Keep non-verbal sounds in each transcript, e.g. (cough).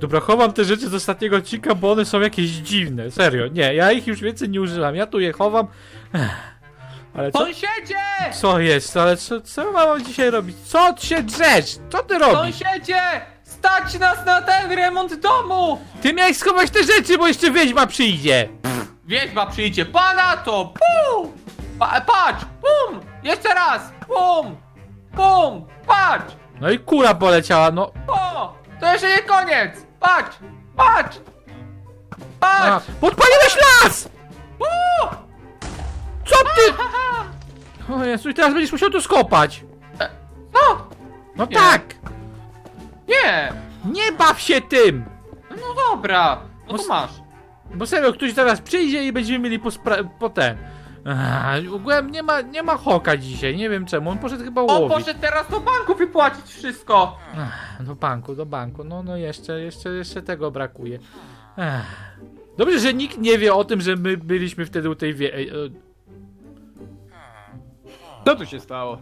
Dobra, chowam te rzeczy z ostatniego odcinka, bo one są jakieś dziwne. Serio, nie, ja ich już więcej nie używam. Ja tu je chowam. Ech. Ale co, Sąsiedzie! co jest? Ale co, co mam dzisiaj robić? Co ty się drzesz? Co ty robisz? Sąsiedzie! Stać nas na ten remont domu! Ty miałeś schować te rzeczy, bo jeszcze wiedźma przyjdzie. Wiedźma przyjdzie, pana to! Pum! Pa, patrz! Pum! Jeszcze raz! Pum! Pum! Patrz! No i kula poleciała, no. O! To jeszcze nie koniec! Patrz! Patrz! A, Patrz! podpaliłeś las! U! Co ty? Ha, ha. O Jezu, i teraz będziesz musiał to skopać. Co? No Nie. tak. Nie! Nie baw się tym. No dobra, no to Os- masz. Bo serio, ktoś zaraz przyjdzie i będziemy mieli po, spra- po ten. Ach, w ogóle nie ma, nie ma hoka dzisiaj, nie wiem czemu, on poszedł chyba On łowić. poszedł teraz do banku wypłacić wszystko. Ach, do banku, do banku, no no jeszcze, jeszcze, jeszcze tego brakuje. Ach. Dobrze, że nikt nie wie o tym, że my byliśmy wtedy u tej wie... ej, e, Co tu się stało?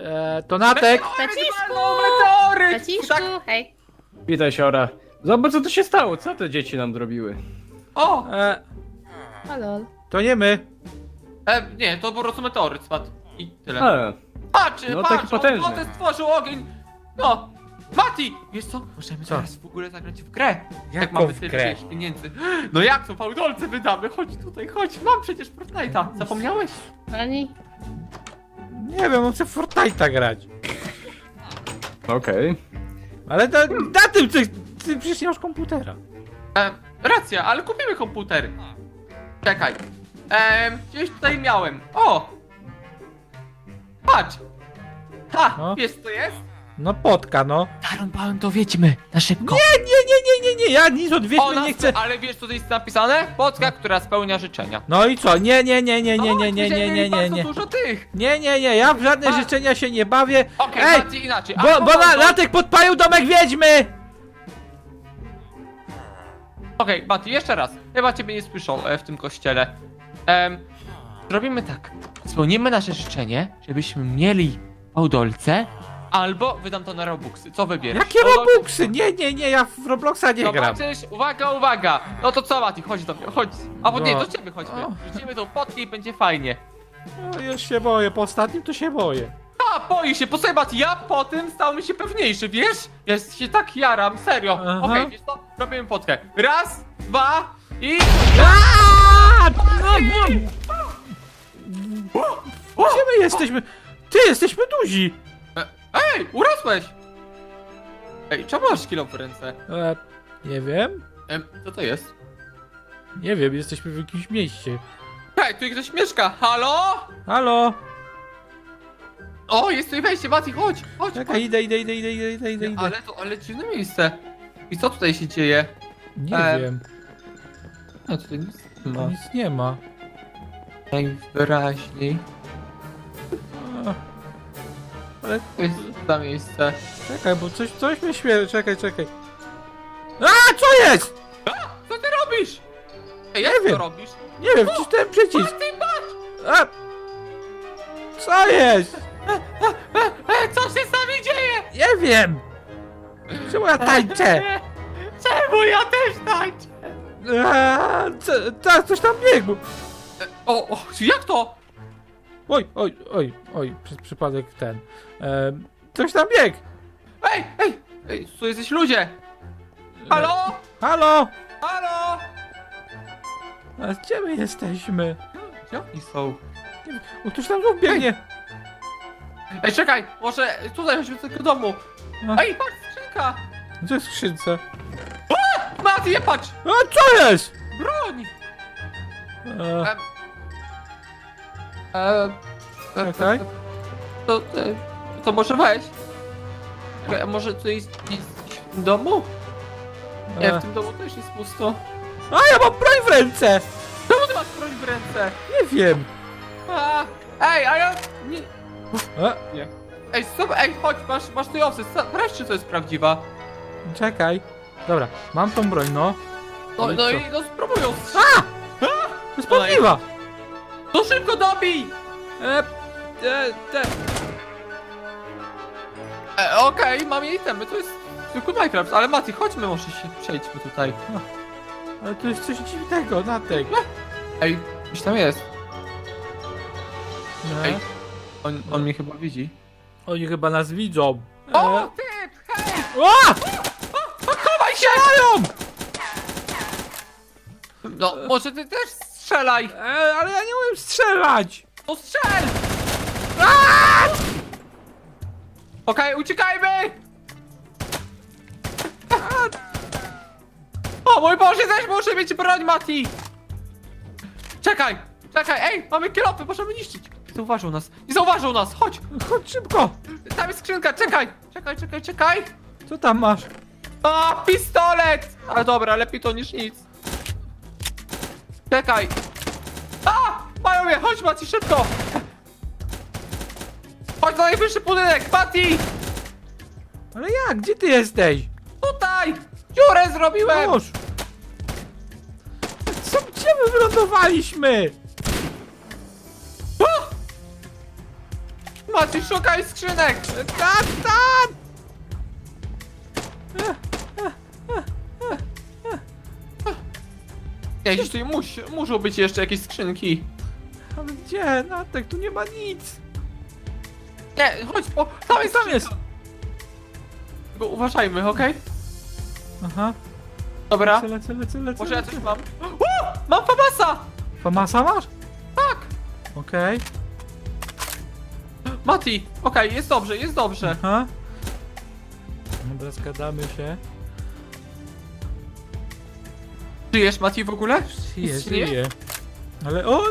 E, to Natek! Braciszku! Meteoryt! Braciszku, Tak, hej. Witaj, Siora. Zobacz, co tu się stało. Co te dzieci nam zrobiły? o! E, Halo. to nie my. E, nie, to po prostu meteoryt spadł. I tyle. A, Patrz, No, patrz, taki potężny. on wodę stworzył ogień. No, Mati! Wiesz co? Możemy Co? teraz w ogóle zagrać w grę. Jaką jak mamy w tyle grę? pieniędzy. No jak to, fałdolce wydamy? Chodź tutaj, chodź. Mam przecież Fortnite'a. Zapomniałeś? Ani? Nie wiem, on chce w Fortnite'a grać. okej. Ale na, na tym ty, ty przecież nie masz komputera. E, racja, ale kupimy komputer. Czekaj. E, gdzieś tutaj miałem. O! Patrz! Ha! No. Wiesz co jest? No potka, no. Zarąbałem to wiedźmy. Na szybko. Nie, nie, nie, nie, nie, nie, ja nic od wiedźmy nie chcę. Ale wiesz co tu jest napisane? Pocka, która spełnia życzenia. No i co? Nie, nie, nie, nie, nie, nie, nie, nie, nie, nie, nie. dużo tych. Nie, nie, nie, ja w żadne A. życzenia się nie bawię. Okej, Ej, bardziej inaczej. bo, bo na, Albo- Latek podpalił domek wiedźmy! Okej, Mati, jeszcze raz. Chyba ciebie nie słyszą e, w tym kościele. Em, zrobimy tak. Spełnimy nasze życzenie, żebyśmy mieli fałdolce, albo wydam to na Robuxy. Co wybierasz? Jakie Robuxy? Nie, nie, nie, ja w Robloxa nie gram. Zobaczysz, uwaga, uwaga! No to co, Mati, chodź do mnie, chodź. Albo nie, No. do ciebie chodźmy. O. Rzucimy tą potkę i będzie fajnie. No, już się boję, po ostatnim to się boję. Boi się, posłuchaj Mati, ja po tym stałem się pewniejszy, wiesz? Ja się tak jaram, serio. Aha. Okej, wiesz co? Robimy potkę. Raz, dwa i... Aaaa! No, no. Gdzie my jesteśmy? Ty, jesteśmy duzi! Ej, urosłeś! Ej, czemu masz kilo w ręce? E, nie wiem, Em, co to jest? nie wiem, jesteśmy w jakimś mieście. Hej, tu ktoś mieszka, halo? Halo? O, jest tutaj wejście, Mati, chodź, chodź, Czekaj, chodź. idę, idę, idę, idę, idę, idę, idę. idę. Ale to, ale dziwne miejsce. I co tutaj się dzieje? Nie e, wiem, No, tutaj nic nie ma. nic nie ma. Najwyraźniej. A, Ale To jest za miejsce. czekaj, bo coś, coś mnie śmieje, czekaj, czekaj. A, co jest? Co ty robisz? Ej, jak Nie to wiem. robisz? Nie wiem, wcisnąłem przycisk. Mati, patrz! A! Co jest? E, co się z nami dzieje? Nie wiem! Czemu ja tańczę? Czemu ja też tańczę? A, co, tak, coś tam biegł. O, o, jak to? Oj, oj, oj, oj, przez przypadek ten. Em, coś tam biegł. Ej, ej, ej, tu jesteś ludzie! Halo? Halo? Halo? A gdzie my jesteśmy? Gdzie oni są? Nie wiem, O, ktoś tam znów biegnie. Ej, czekaj, może tutaj chodźmy do tego domu. A. Ej, patrz, skrzynka! Co jest skrzynce? Mati, nie patrz! A co jest? Broń! E. Eee, e, Czekaj. To, to, to może weź. Czekaj, a może tu jest, jest w tym domu? Nie, e. w tym domu też jest pusto. A, ja mam broń w ręce! Czemu ty masz broń w ręce? Nie wiem. A, ej, a ja... Nie, E, ej, stop, ej, chodź, masz, masz tu owce, sprawdź, czy to jest prawdziwa. czekaj. Dobra, mam tą broń, no. No, No i no co? i no spróbują. A! Spadliła! No szybko dobij! E, e, te. E, Okej, mam jej temy, to jest Tylko Minecraft, ale Mati, chodźmy może się, przejdźmy tutaj. Ale to jest coś dziwnego, Natek. Ej, gdzieś tam jest. No. Ej. On, on mnie chyba widzi. Oni chyba nas widzą. O, E, typ, hej! o! Chowaj się! No, może ty też strzelaj! E, ale ja nie umiem strzelać! No strzel! Okej, uciekajmy! O mój Boże, też muszę mieć broń, Mati! Czekaj, czekaj, ej, mamy kilopy, możemy niszczyć. Nie zauważył nas, nie zauważył nas, chodź! Chodź szybko! Tam jest skrzynka, czekaj! Czekaj, czekaj, czekaj! Co tam masz? A, pistolet! Ale dobra, lepiej to niż nic. Czekaj! A! Mają mnie, chodź Mati, szybko! Chodź na najwyższy budynek, Mati! Ale jak? Gdzie ty jesteś? Tutaj! Dziurę zrobiłem! Już! Co, gdzie my wylądowaliśmy? Mati, szukaj skrzynek! Tam, tam! Gdzieś tutaj musi, muszą być jeszcze jakieś skrzynki. Ale gdzie? Natek, tu nie ma nic. Nie, chodź, po... Tam jest, Tam jest. Tylko uważajmy, okej? Aha. Dobra. Lecę, lecę, lecę, lecę. Może ja lecę. coś mam. O! Mam famasa! Famasa masz? Tak! Okej. Mati, okej, jest dobrze, jest dobrze. Aha. Dobra, skadamy się. Żyjesz, Mati, w ogóle? Żyje, Nic nie? żyje. Ale o!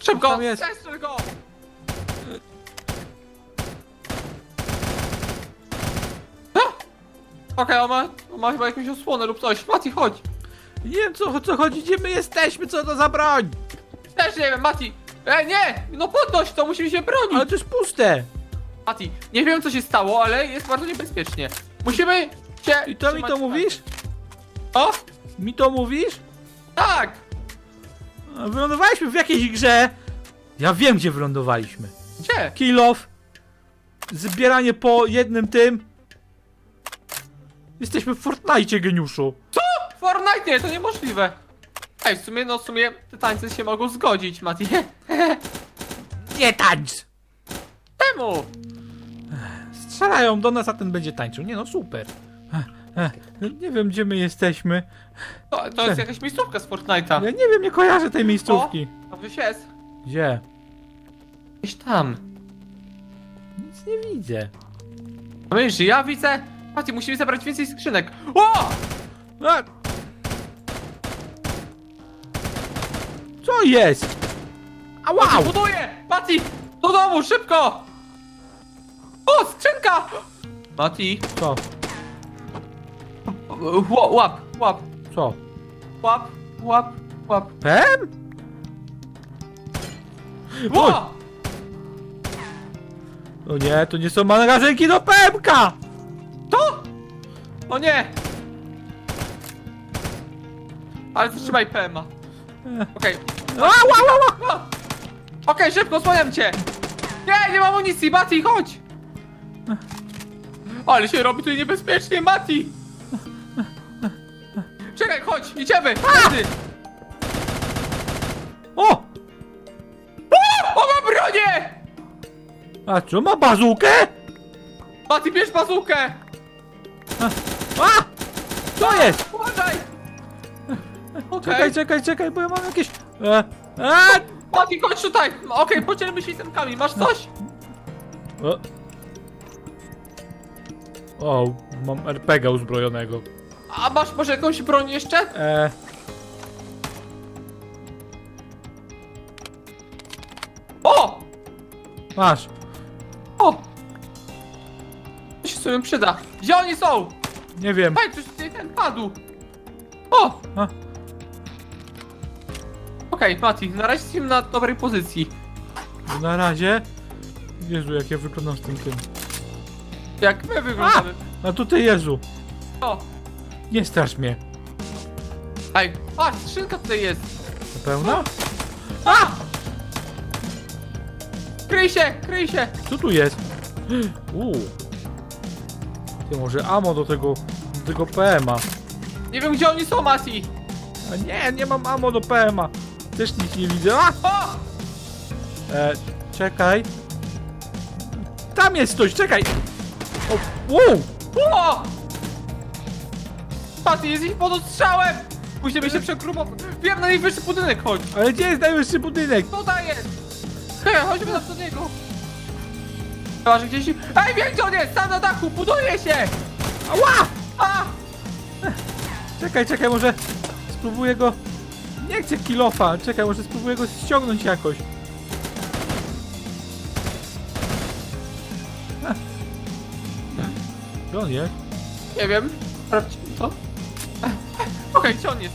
Szybko! Tam jest. Zestrzel go! Ah! Okej, on, ma, on ma chyba jakąś osłonę lub coś. Mati, chodź! Nie wiem co, co chodzi, gdzie my jesteśmy, co to za broń? Też nie wiem, Mati! E, nie! No podnoś to, musimy się bronić! Ale to jest puste. Mati, nie wiem co się stało, ale jest bardzo niebezpiecznie. Musimy się I to mi trzymać to razem. mówisz? O! Mi to mówisz? Tak! A Wylądowaliśmy w jakiejś grze. Ja wiem, gdzie wylądowaliśmy. Gdzie? Kill off. Zbieranie po jednym tym. Jesteśmy w Fortnite, geniuszu. Fortnite nie, to niemożliwe. Ej, w sumie, no w sumie te tańce się mogą zgodzić, Mati. (laughs) Nie tańcz! Temu! Strzelają do nas, a ten będzie tańczył. Nie no, super. Ech, ech, Nie wiem, gdzie my jesteśmy. To, to jest jakaś miejscówka z Fortnite'a. Ja nie wiem, nie kojarzę tej miejscówki. To gdzieś jest. Gdzie? Gdzieś tam. Nic nie widzę. No wiesz, ja widzę. Mati, musimy zebrać więcej skrzynek. O! A! Co jest? A wow! buduję! Mati! Do domu, szybko! O, skrzynka! Mati, Co? ła- łap, łap, Co? łap, łap, łap. Pem? Ło! O nie, to nie są magazynki do pemka! To! O nie! Ale zatrzymaj PMA. Okej. A, wow, wow, wow. A! Okej, szybko, osłaniam cię! Nie, nie mam amunicji, Mati, chodź! Ale się robi tu niebezpiecznie, Mati! Czekaj, chodź, idziemy! Mati! O! O, mam bronię! A co, ma bazukę? Mati, bierz bazukę! A! Co jest? Uważaj! Okej, Czekaj, czekaj, czekaj, bo ja mam jakieś... E, e, Mati, chodź tutaj! Okej, podzielmy się itemkami, masz coś? o. o, mam RPG uzbrojonego. A masz może jakąś broń jeszcze? E, O! masz. O! To się sobie przyda. Gdzie oni są? Nie wiem. Hej, coś tutaj ten padł. O! A. Okej, Mati, na razie jesteśmy na dobrej pozycji. Na razie. Jezu, jak ja wyglądam z tym tym. Jak my wyglądamy. A tutaj Jezu. O! Nie strasz mnie. Ej, patrz, skrzynka tutaj jest. Na pewno? A! Kryj się, kryj się! Co tu jest? (gasps) Uuu. Ty może amo do tego, do tego PMA. Nie wiem, gdzie oni są, Mati! A nie, nie mam amo do PMA. Też nic nie widzę. A! O! E, czekaj. Tam jest ktoś, czekaj! O, wow! O! Mati, jesteś pod ostrzałem! Musimy się przegrupować. Wiem, na najwyższy budynek, chodź. Ale gdzie jest najwyższy budynek? Tutaj jest! Hej, chodźmy do niego! Chyba, że gdzieś... Ej, wiem gdzie on jest! Tam na dachu! Buduje się! Ała! A! Czekaj, czekaj, może spróbuję go... Nie chcę kilofa, czekaj, może spróbuję go ściągnąć jakoś. Gdzie on jest? Nie wiem. Sprawdźmy to. Okej, gdzie on jest?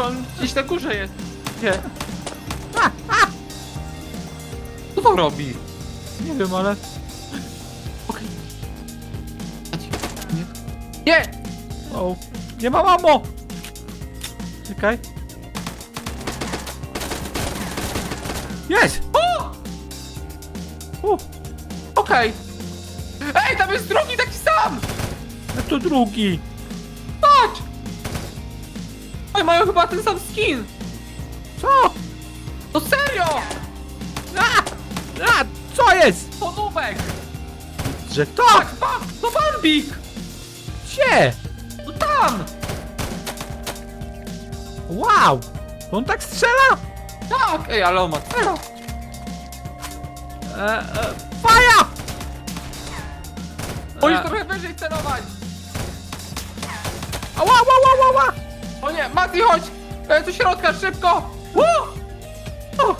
On gdzieś na górze jest. Gdzie? Co to robi? Nie wiem, ale... Okej. Nie. Nie! O, nie mam mamo! Czekaj. Jest! O! O, Okej. Ej, tam jest drugi taki sam! a to drugi. Patrz! Oj, mają chyba ten sam skin! Co? To serio! A! A! Co jest? Nubek! Że to? Tak, pa! To Barbik! Gdzie? To tam! Wow! On tak strzela? Tak! Ej, ale on ma! E, e, faja! Musisz E, trochę wyżej celować! Ała, ała, ała, ała! O nie, Mati, chodź! E, do środka, szybko! Ło! O!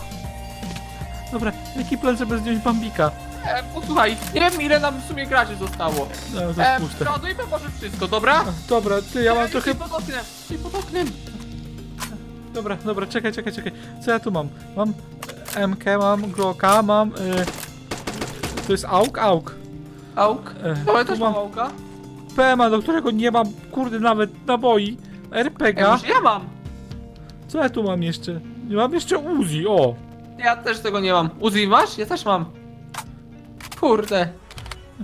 Dobra, jaki plan, żeby zdjąć Bambika? E, posłuchaj, nie wiem ile nam w sumie graczy zostało. No, to E, puszczę. przeładujmy może wszystko, dobra? Dobra, ty, ja mam trochę... pod oknem, idź pod oknem. Dobra, dobra, czekaj, czekaj, czekaj. Co ja tu mam? Mam MK, mam Glocka, mam... Y... To jest AUK? AUK. Auk. E, No, ja tu też mam auka. PMA, do którego nie mam, kurde, nawet naboi. RPG. może ja mam. Co ja tu mam jeszcze? Nie mam jeszcze Uzi, o! Ja też tego nie mam. Uzi masz? Ja też mam. Kurde.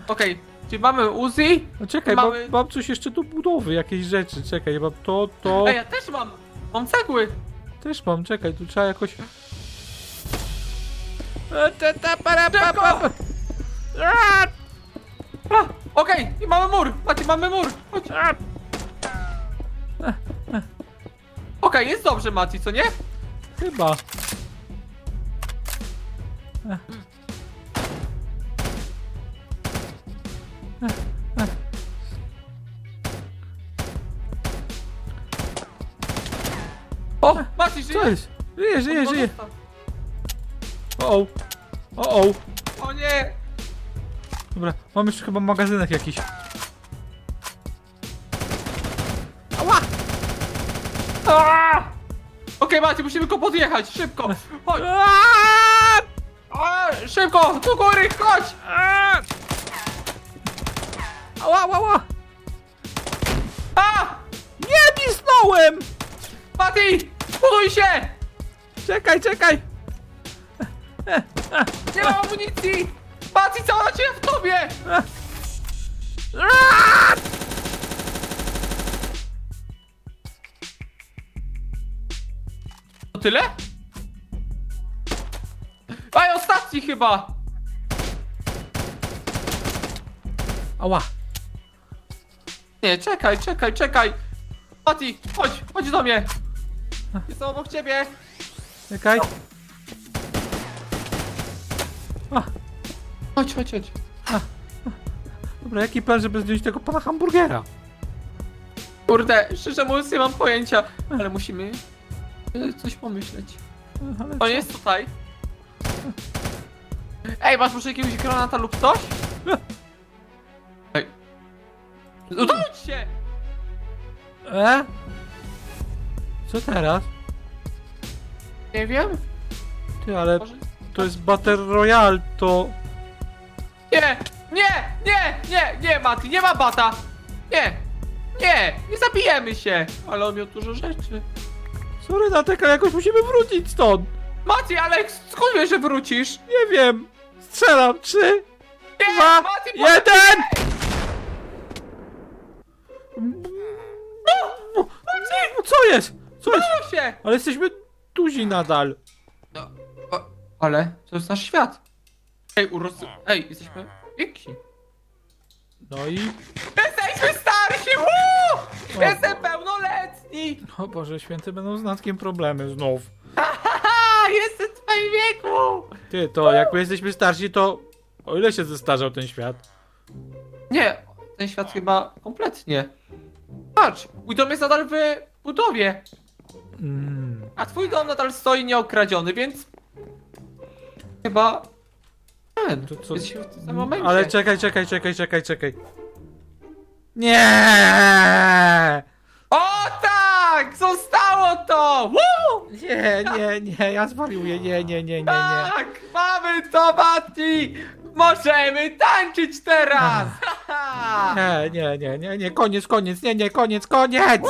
Okej, czyli mamy Uzi. No czekaj, Mamy- mam, mam coś jeszcze do budowy, jakieś rzeczy. Czekaj, mam to, to... Ej, ja też mam. Mam cegły. Też mam, czekaj, tu trzeba jakoś... E, ta, ta, para, pa, Szybko! pa, pa. A, A, Okej, i mamy mur. Macie, mamy mur. Chodź. a. Okej, jest dobrze, Mati, co nie? Chyba. Co jest? Żyje, żyje, żyje. O, o. O, o. O nie. Dobra, mam jeszcze chyba magazynek jakiś. Ała! Aaa! Okej, Mati, musimy go podjechać. Szybko. Chodź. A, szybko, do góry, chodź. Ała, ała, ała! A! Nie pisnąłem! Mati, buduj się. Czekaj, czekaj! Nie ma amunicji. Mati, cała nadzieja w tobie. To tyle? Aj, ostatni chyba! Ała! Nie, czekaj, czekaj, czekaj! Mati, chodź, chodź do mnie! Jestem obok ciebie! Czekaj. A, Chodź, chodź, chodź. dobra, jaki plan, żeby zdjąć tego pana hamburgera? Kurde, szczerze mówiąc nie mam pojęcia, ale musimy y, coś pomyśleć. Ale On co? jest tutaj. Ej, masz może jakiegoś granata lub coś? Ej. Udać się! E? Co teraz? Nie wiem. Ty, ale Może... to jest Battle Royale, to... Nie! Nie! Nie! Nie! Nie, Mati, nie ma bata! Nie! Nie! Nie zabijemy się! Ale on miał dużo rzeczy. Sorry, Natek, ale jakoś musimy wrócić stąd. Mati, ale skąd wiesz, że wrócisz? Nie wiem. Strzelam. Trzy, Nie, dwa, Mati, po- jeden! No, Co jest? Co jest? Się? Ale jesteśmy duzi nadal. No, o, ale to jest nasz świat. Ej, uros... Ej, jesteśmy więksi. No i... Jesteśmy starsi! Woo! Jestem pełnoletni! O Boże święty, będą z Natkiem problemy znów. Haha, jestem w twoim wieku! Ty, to jak my jesteśmy starsi, to... O ile się zestarzał ten świat? Nie, ten świat chyba kompletnie. Patrz, mój dom jest nadal w budowie, Mm. a twój dom nadal stoi nieokradziony, więc... Chyba... Ten, To co- jesteśmy w tym momencie. Ale czekaj, czekaj, czekaj, czekaj, czekaj. Nie! O tak! Zostało to! Woo! Nie, nie, nie, ja zwariuję, nie, nie, nie, nie, nie. Tak! Mamy to, Mati! Możemy tańczyć teraz! Nie, nie, nie, nie, nie, koniec, koniec, nie, nie, koniec, koniec!